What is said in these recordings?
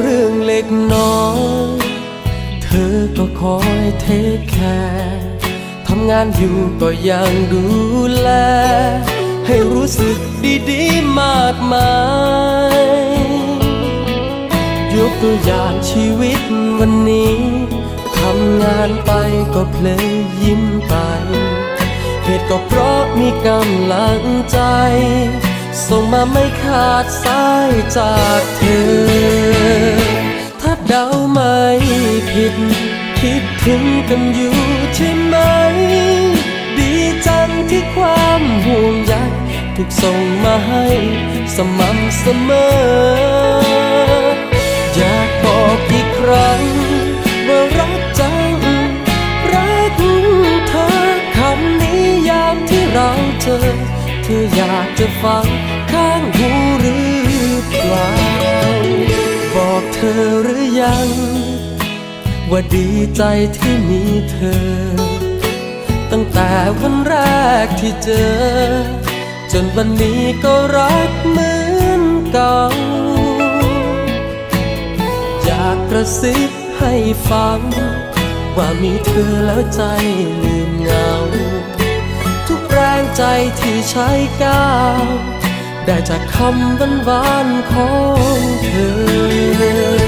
เรื่องเล็กน้อย เธอก็คอยเทคแคร์ทำงานอยู่ก็ยังดูแล ให้รู้สึกดีๆมากมาย ยกตัวอย่างชีวิตวันนี้ ทำงานไปก็เพลยยิ้มไป เหตุก็เพราะมีกำลังใจ ส่งมาไม่ขาดสายจากเธอ ถ้าเดาไม่ผิด คิดถึงกันอยู่ใช่ไหม ดีจังที่ความห่วงใยถูกส่งมาให้สม่ำเสมอ ปล่า บอกเธอหรือยัง ว่าดีใจที่มีเธอ ตั้งแต่วันแรกที่เจอ จนวันนี้ก็รักเหมือนเก่า อยากกระซิบให้ฟัง ว่ามีเธอแล้วใจลืมเหงา ทุกแรงใจที่ใช้ก้าว ได้จากคำหวานๆของเธอ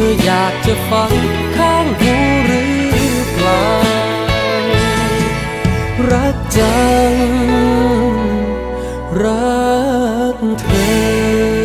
ธออยากจะฟังข้างหูหรือเปล่า รักจัง รักเธอ